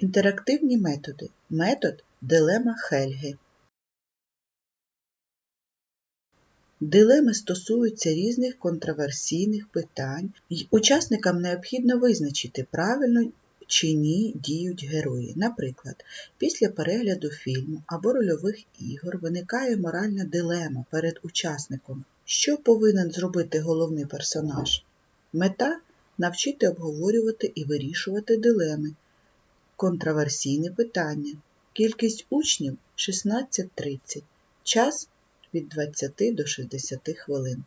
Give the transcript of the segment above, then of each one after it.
Інтерактивні методи. Метод дилема Хельги. Дилеми стосуються різних контроверсійних питань, й учасникам необхідно визначити, правильно чи ні діють герої. Наприклад, після перегляду фільму або рольових ігор виникає моральна дилема перед учасником, що повинен зробити головний персонаж. Мета навчити обговорювати і вирішувати дилеми. Контроверсійне питання. Кількість учнів 16-30. Час від 20 до 60 хвилин.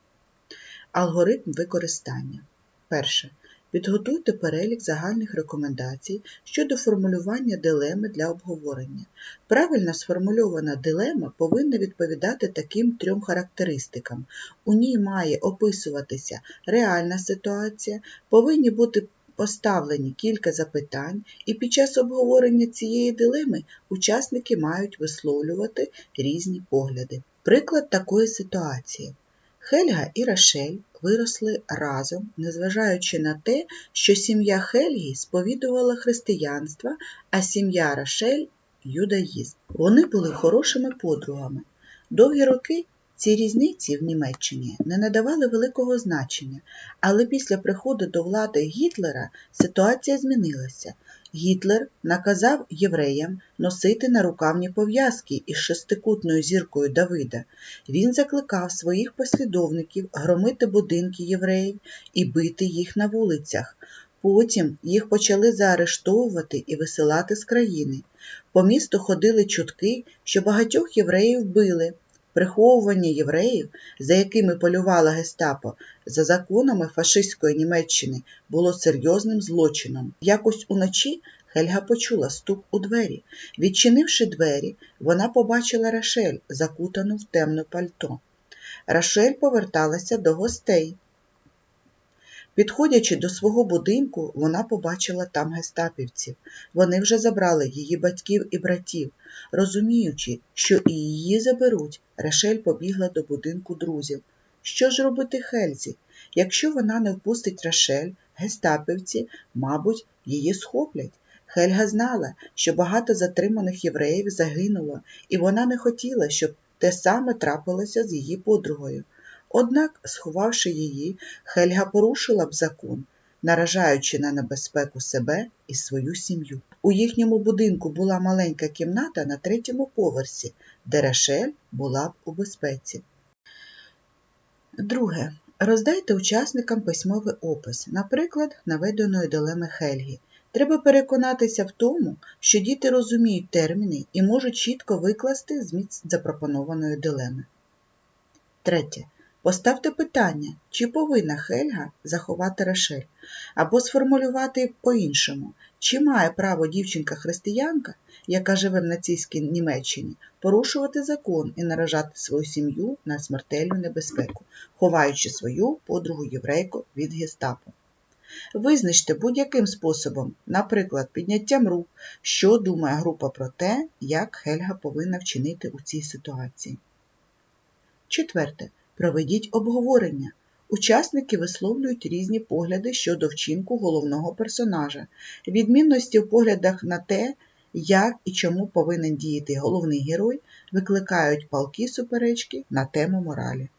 Алгоритм використання. Перше. Підготуйте перелік загальних рекомендацій щодо формулювання дилеми для обговорення. Правильно сформульована дилема повинна відповідати таким трьом характеристикам. У ній має описуватися реальна ситуація, повинні бути поставлені кілька запитань, і під час обговорення цієї дилеми учасники мають висловлювати різні погляди. Приклад такої ситуації. Хельга і Рашель виросли разом, незважаючи на те, що сім'я Хельги сповідувала християнство, а сім'я Рашель юдаїзм. Вони були хорошими подругами. Довгі роки ці різниці в Німеччині не надавали великого значення, але після приходу до влади Гітлера ситуація змінилася. Гітлер наказав євреям носити нарукавні пов'язки із шестикутною зіркою Давида. Він закликав своїх послідовників громити будинки євреїв і бити їх на вулицях. Потім їх почали заарештовувати і висилати з країни. По місту ходили чутки, що багатьох євреїв били. Приховування євреїв, за якими полювала гестапо, за законами фашистської Німеччини було серйозним злочином. Якось уночі Хельга почула стук у двері. Відчинивши двері, вона побачила Рашель, закутану в темне пальто. Рашель поверталася до гостей. Підходячи до свого будинку, вона побачила там гестапівців. Вони вже забрали її батьків і братів. Розуміючи, що і її заберуть, Рашель побігла до будинку друзів. Що ж робити Хельзі? Якщо вона не впустить Рашель, гестапівці, мабуть, її схоплять. Хельга знала, що багато затриманих євреїв загинуло, і вона не хотіла, щоб те саме трапилося з її подругою. Однак, сховавши її, Хельга порушила б закон, наражаючи на небезпеку себе і свою сім'ю. У їхньому будинку була маленька кімната на третьому поверсі, де Рашель була б у безпеці. Друге. Роздайте учасникам письмовий опис, наприклад, наведеної дилеми Хельги. Треба переконатися в тому, що діти розуміють терміни і можуть чітко викласти зміст запропонованої дилеми. Третє. Поставте питання, чи повинна Хельга заховати Рашель, або сформулювати по-іншому, чи має право дівчинка-християнка, яка живе в нацистській Німеччині, порушувати закон і наражати свою сім'ю на смертельну небезпеку, ховаючи свою подругу єврейку від гестапо. Визначте будь-яким способом, наприклад, підняттям рук, що думає група про те, як Хельга повинна вчинити у цій ситуації. Четверте. Проведіть обговорення. Учасники висловлюють різні погляди щодо вчинку головного персонажа, відмінності в поглядах на те, як і чому повинен діяти головний герой, викликають палкі суперечки на тему моралі.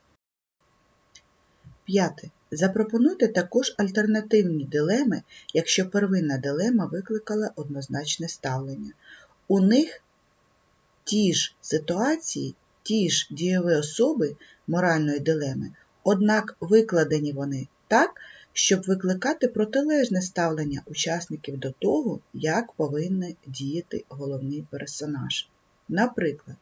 П'яте. Запропонуйте також альтернативні дилеми, якщо первинна дилема викликала однозначне ставлення. У них ті ж ситуації, ті ж дієві особи моральної дилеми, однак викладені вони так, щоб викликати протилежне ставлення учасників до того, як повинен діяти головний персонаж. Наприклад,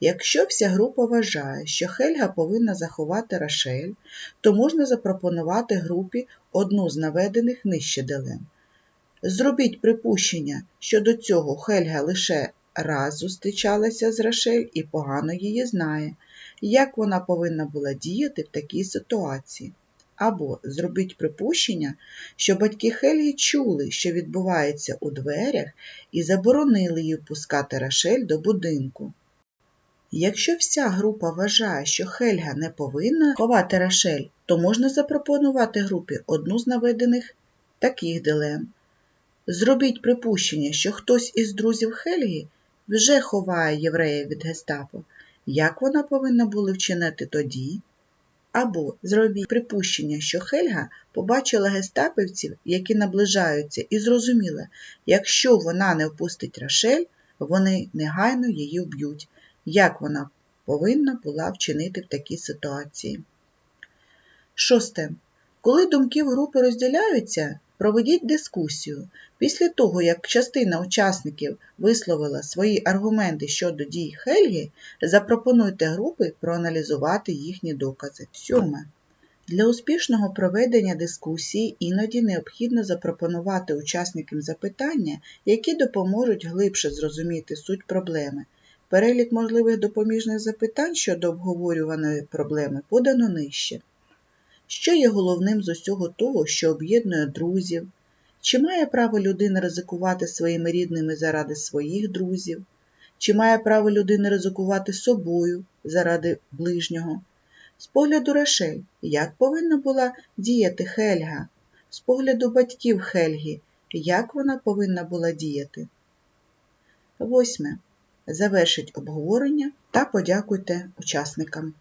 якщо вся група вважає, що Хельга повинна заховати Рашель, то можна запропонувати групі одну з наведених нижче дилем. Зробіть припущення, що до цього Хельга лише раз зустрічалася з Рашель і погано її знає, як вона повинна була діяти в такій ситуації. Або зробіть припущення, що батьки Хельги чули, що відбувається у дверях, і заборонили їй впускати Рашель до будинку. Якщо вся група вважає, що Хельга не повинна ховати Рашель, то можна запропонувати групі одну з наведених таких дилем. Зробіть припущення, що хтось із друзів Хельги вже ховає єврея від гестапо. Як вона повинна була вчинити тоді? Або зробіть припущення, що Хельга побачила гестапівців, які наближаються, і зрозуміла, якщо вона не впустить Рашель, вони негайно її вб'ють. Як вона повинна була вчинити в такій ситуації? Шосте. Коли думки в групи розділяються, проведіть дискусію. Після того, як частина учасників висловила свої аргументи щодо дій Хельги, запропонуйте групи проаналізувати їхні докази. Сьоме. Для успішного проведення дискусії іноді необхідно запропонувати учасникам запитання, які допоможуть глибше зрозуміти суть проблеми. Перелік можливих допоміжних запитань щодо обговорюваної проблеми подано нижче. Що є головним з усього того, що об'єднує друзів? Чи має право людина ризикувати своїми рідними заради своїх друзів? Чи має право людина ризикувати собою заради ближнього? З погляду Рашель, як повинна була діяти Хельга? З погляду батьків Хельги, як вона повинна була діяти? Восьме. Завершіть обговорення та подякуйте учасникам.